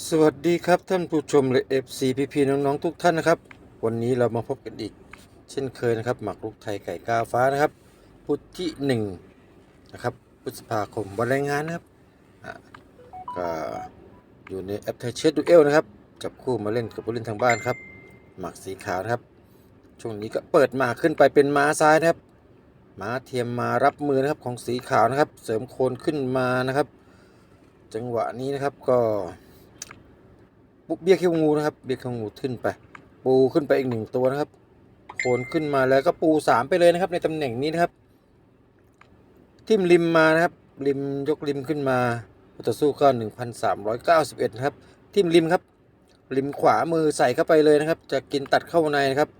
สวัสดีครับท่านผู้ชมและ FC พี่พี่ๆน้องๆทุกท่านนะครับ วันนี้เรามาพบกันอีก เช่นเคยนะครับ หมักลูกไทยไก่กาฟ้านะครับ พุธที่หนึ่งนะครับพฤษภาคมวันแรงงานนะครับอะก็อยู่ในแอปไทยเชดดูเอลนะครับจับคู่มาเล่นกับผู้เล่นทางบ้านครับ หมักสีขาวนะครับ ช่วงนี้ก็เปิดมาขึ้นไปเป็นม้าซ้ายนะครับม้าเทียมมารับมือนะครับของสีขาวนะครับ เสริมโคนขึ้นมานะครับ จังหวะนี้นะครับก็ ปุ๊บเบี้ยเขี้ยวงูนะครับ เบี้ยเขี้ยวงูขึ้นไป ปูขึ้นไปอีกหนึ่งตัวนะครับโคนขึ้นมาแล้วก็ปูสามไปเลยนะครับ ในตำแหน่งนี้นะครับทิ่มริมมานะครับ ริมยกริมขึ้นมาต่อสู้ก็หนึ่งพันสามร้อยเก้าสิบเอ็ดนะครับทิ่มริมครับริมขวามือใส่เข้าไปเลยนะครับ จะกินตัดเข้าในนะครับ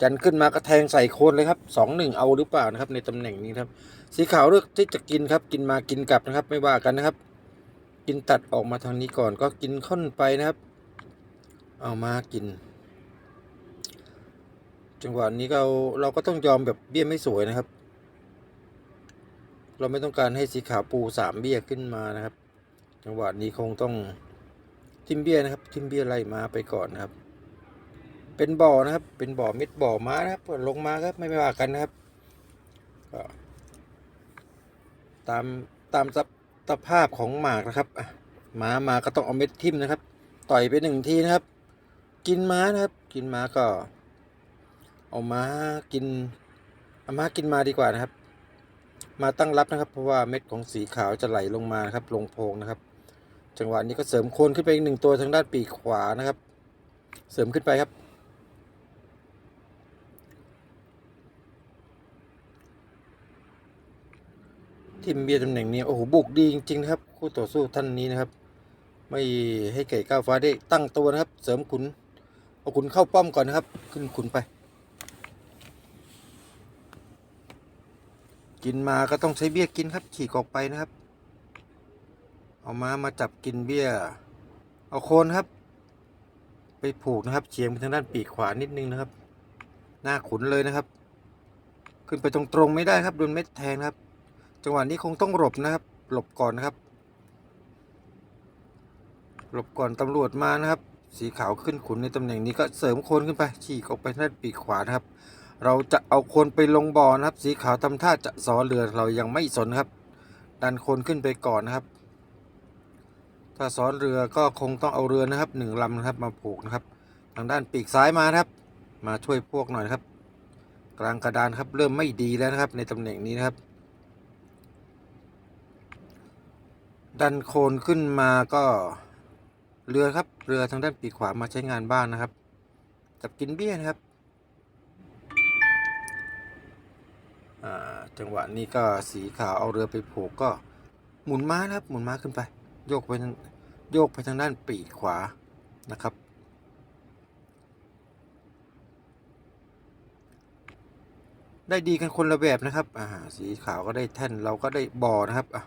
จันขึ้นมากระแทงใส่โคนเลยครับสองหนึ่งเอาหรือเปล่านะครับ ในตำแหน่งนี้ครับ สีขาวเลือกที่จะกินครับ กินมากินกลับนะครับ ไม่ว่ากันนะครับ กินตัดออกมาทางนี้ก่อนก็กินค้นไปนะครับ เอามากิน จังหวะนี้เราเราก็ต้องยอมแบบเบี้ยไม่สวยนะครับ เราไม่ต้องการให้สีขาวปูสามเบี้ยขึ้นมานะครับ จังหวะนี้คงต้องทิมเบี้ยนะครับ ทิมเบี้ยไล่มาไปก่อนนะครับ เป็นบ่อนะครับ เป็นบ่อเม็ดบ่อม้านะครับลงมาครับไม่ไม่ว่ากันนะครับก็ตามตามสภาพของหมากนะครับอะม้ามาก็ต้องเอาเม็ดทิมนะครับ ต่อยไปหนึ่งทีนะครับ กินม้านะครับ กินม้าก็ เอาม้ากินเอาม้ากินมาดีกว่านะครับ มาตั้งรับนะครับ เพราะว่าเม็ดของสีขาวจะไหลลงมาครับ ลงโพงนะครับ จังหวะนี้ก็เสริมโคนขึ้นไปอีกหนึ่งตัวทางด้านปีกขวานะครับ เสริมขึ้นไปครับทิมเบียร์ตำแหน่งนี้โอ้โหบุกดีจริงๆนะครับ คู่ต่อสู้ท่านนี้นะครับ ไม่ให้ไก่ก้าวฟ้าได้ตั้งตัวนะครับ เสริมขุน เอาขุนเข้าป้อมก่อนนะครับ ขึ้นขุนไป กินมาก็ต้องใช้เบี้ยกินครับ ฉีกออกไปนะครับ เอามามาจับกินเบี้ย เอาโคนครับ ไปผูกนะครับเฉียงไปทางด้านปีกขวานิดนึงนะครับ หน้าขุนเลยนะครับ ขึ้นไปตรงๆไม่ได้ครับโดนเม็ดแทงครับ จังหวะนี้คงต้องหลบนะครับ หลบก่อนนะครับหลบก่อนตำรวจมานะครับ สีขาวขึ้นขุนในตำแหน่งนี้ก็เสริมโคนขึ้นไป ฉีกออกไปทางด้านปีกขวานะครับ เราจะเอาโคนไปลงบ่อนะครับ สีขาวทำท่าจะสอเรือเรายังไม่สนครับ ดันโคนขึ้นไปก่อนนะครับ ถ้าซ้อนเรือก็คงต้องเอาเรือนะครับหนึ่งลำนะครับมาผูกนะครับ ทางด้านปีกซ้ายมาครับ มาช่วยพวกหน่อยครับ กลางกระดานครับเริ่มไม่ดีแล้วนะครับ ในตำแหน่งนี้นะครับ ดันโคนขึ้นมาก็ เรือครับ เรือทางด้านปีกขวามาใช้งานบ้านนะครับ จับกินเบี้ยนะครับ จังหวะนี้ก็สีขาวเอาเรือไปผูกก็หมุนม้านะครับ หมุนม้าขึ้นไป โยกไปโยกไปทางด้านปีกขวานะครับ ได้ดีกันคนละแบบนะครับ อ่า สีขาวก็ได้แท่นเราก็ได้บ่อนะครับอะ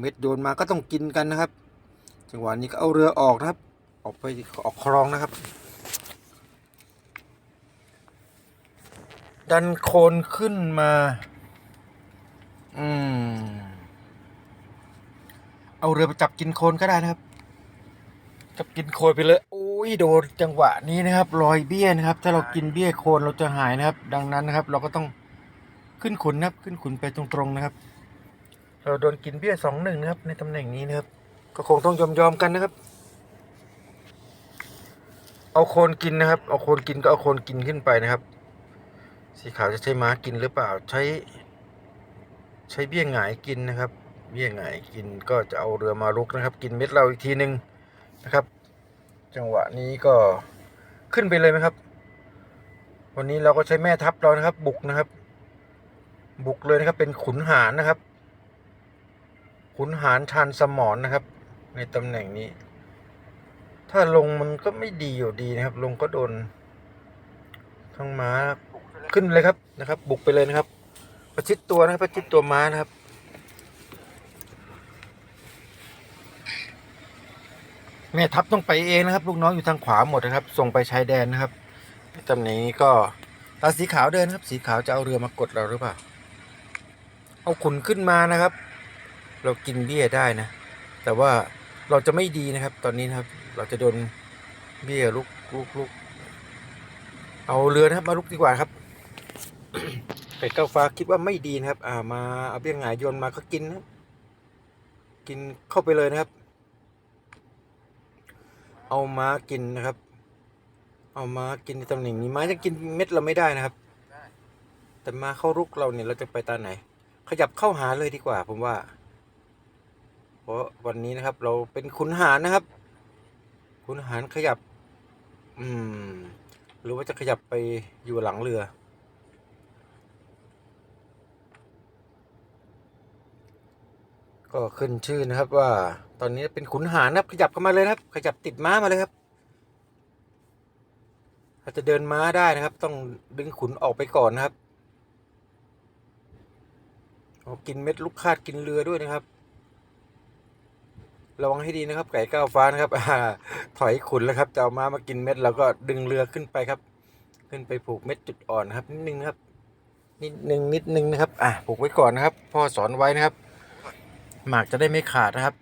เม็ดโยนมาก็ต้องกินกันนะครับ จังหวะนี้ก็เอาเรือออกนะครับ ออกไปออกคลองนะครับ ดันโคนขึ้นมา อืม เอาเรือไปจับกินโคนก็ได้นะครับ จับกินโคนไปเลย โอ้ยโดนจังหวะนี้นะครับรอยเบี้ยนะครับ ถ้าเรากินเบี้ยโคนเราจะหายนะครับ ดังนั้นนะครับ เราก็ต้องขึ้นขุนนะครับ ขึ้นขุนไปตรงๆนะครับ เราโดนกินเบี้ยสองหนึ่งนะครับ ในตำแหน่งนี้นะครับ ก็คงต้องยอมยอมๆกันนะครับ เอาโคนกินนะครับ เอาโคนกินก็เอาโคนกินขึ้นไปนะครับ สีขาวจะใช้ม้ากินหรือเปล่าใช้ ใช้เบี้ยงหงายกินนะครับ เบี้ยงหงายกินก็จะเอาเรือมาลุกนะครับ กินเม็ดเราอีกทีหนึ่งนะครับ จังหวะนี้ก็ขึ้นไปเลยไหมครับ วันนี้เราก็ใช้แม่ทัพเรานะครับ บุกนะครับ บุกเลยนะครับเป็นขุนหารนะครับ ขุนหารชานสมอนนะครับ ในตำแหน่งนี้ ถ้าลงมันก็ไม่ดีอยู่ดีนะครับ ลงก็โดนทั้งม้าขึ้นเลยครับนะครับ บุกไปเลยนะครับ ประชิดตัวนะครับประชิดตัวม้านะครับแม่ทัพต้องไปเองนะครับ ลูกน้องอยู่ทางขวาหมดนะครับ ส่งไปชายแดนนะครับในตำแหน่งนี้ก็ตาสีขาวเดินครับ สีขาวจะเอาเรือมากดเราหรือเปล่า เอาขุนขึ้นมานะครับ เรากินเบี้ยได้นะ แต่ว่า เราจะไม่ดีนะครับ ตอนนี้นะครับ เราจะโดนเบี้ยลุกลุกลุกเอาเรือนะครับ มาลุกดีกว่าครับไก่เก้าฟ้าคิดว่าไม่ดีนะครับ อ่ามาเอาเบี้ยหงายโยนมาก็กินนะกินเข้าไปเลยนะครับ เอาม้ากินนะครับ เอาม้ากินในตำแหน่งนี้ม้าจะกินเม็ดเราไม่ได้นะครับ แต่ม้าเข้ารุกเราเนี่ยเราจะไปตาไหน ขยับเข้าหาเลยดีกว่า ผมว่า ราะวันนี้นะครับ เราเป็นขุนหารนะครับ ขุนหารขยับ อืม หรือว่าจะขยับไปอยู่หลังเรือ ก็ขึ้นชื่อนะครับว่า ตอนนี้เป็นขุนหารนะครับ ขยับเข้ามาเลยครับ ขยับติดม้ามาเลยครับถ้าจะเดินม้าได้นะครับ ต้องดึงขุนออกไปก่อนนะครับกินเม็ดลูกคาดกินเรือด้วยนะครับ ระวังให้ดีนะครับ ไก่ก้าวฟ้านะครับอ่าถอยขุนแล้วครับจะเอาม้ามากินเม็ดเราก็ดึงเรือขึ้นไปครับ ขึ้นไปผูกเม็ดจุดอ่อนนะครับนิดนึงนะครับ นิดนึงนิดนึงนะครับ อะผูกไว้ก่อนนะครับพ่อสอนไว้นะครับ หมากจะได้ไม่ขาดนะครับ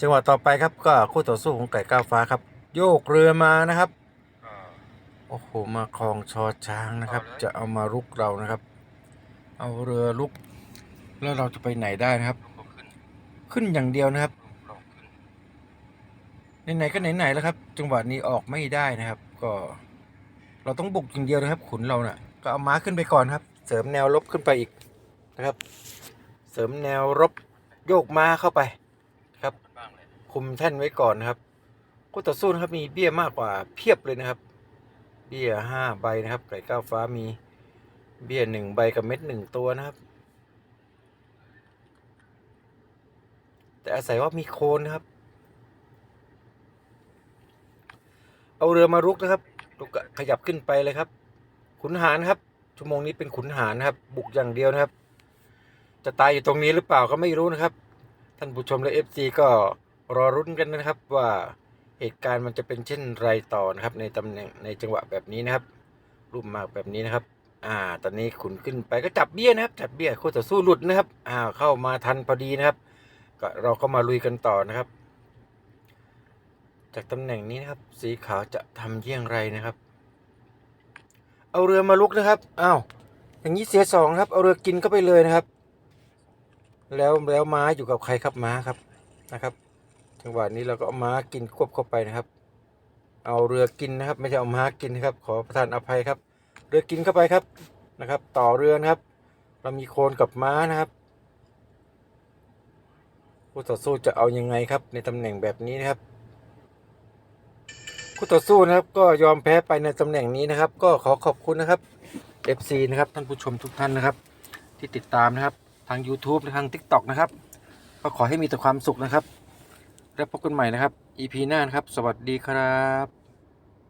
จังหวะต่อไปครับก็คู่ต่อสู้ของไก่ก้าวฟ้าครับ โยกเรือมานะครับโอ้โหมาคลองชอช้างนะครับ จะเอามารุกเรานะครับ เอาเรือลุกแล้วเราจะไปไหนได้นะครับ ขึ้นอย่างเดียวนะครับ ไหนๆก็ไหนๆแล้วครับ จังหวะนี้ออกไม่ได้นะครับ ก็ เราต้องบุกอย่างเดียวนะครับ ขุนเราเน่ะ ก็เอาม้าขึ้นไปก่อนครับ เสริมแนวรบขึ้นไปอีกนะครับ เสริมแนวรบโยกม้าเข้าไปครับ คุมแท่นไว้ก่อนนะครับคู่ต่อสู้นะครับมีเบี้ยมากกว่าเพียบเลยนะครับ เบี้ยห้าใบนะครับ ไก่ก้าวฟ้ามีเบี้ยหนึ่งใบกับเม็ดหนึ่งตัวนะครับ แต่อาศัยว่ามีโคนนะครับ เอาเรือมารุกนะครับขยับขึ้นไปเลยครับ ขุนหารครับ ชั่วโมงนี้เป็นขุนหารนะครับ บุกอย่างเดียวนะครับ จะตายอยู่ตรงนี้หรือเปล่าก็ไม่รู้นะครับ ท่านผู้ชมและเอฟซีก็รอรุ้นกันนะครับว่าเหตุการณ์มันจะเป็นเช่นไรต่อนะครับ ในตำแหน่งในจังหวะแบบนี้นะครับ รูปมากแบบนี้นะครับ อ่า ตอนนี้ขุนขึ้นไปก็จับเบี้ยนะครับ จับเบี้ยคู่ต่อสู้หลุดนะครับ อ่า เข้ามาทันพอดีนะครับ ก็เราก็มาลุยกันต่อนะครับ จากตำแหน่งนี้นะครับ สีขาวจะทำเยี่ยงไรนะครับ เอาเรือมาลุกนะครับอ้าวอย่างนี้เสียสองครับ เอาเรือกินเข้าไปเลยนะครับ แล้วแล้วม้าอยู่กับใครครับม้าครับนะครับ จังหวะนี้เราก็เอาม้ากินควบเข้าไปนะครับ เอาเรือกินนะครับ ไม่ใช่เอาม้ากินนะครับ ขอประทานอภัยครับ เรือกินเข้าไปครับนะครับ ต่อเรือนะครับ เรามีโคนกับม้านะครับ คู่ต่อสู้จะเอายังไงครับ ในตำแหน่งแบบนี้นะครับคู่ต่อสู้นะครับ ก็ยอมแพ้ไปในตำแหน่งนี้นะครับ ก็ขอขอบคุณนะครับ FC นะครับท่านผู้ชมทุกท่านนะครับ ที่ติดตามนะครับ ทาง YouTube ทาง TikTok นะครับ ก็ขอให้มีแต่ความสุขนะครับ แล้วพบกันใหม่นะครับ EP หน้านะครับ สวัสดีครับ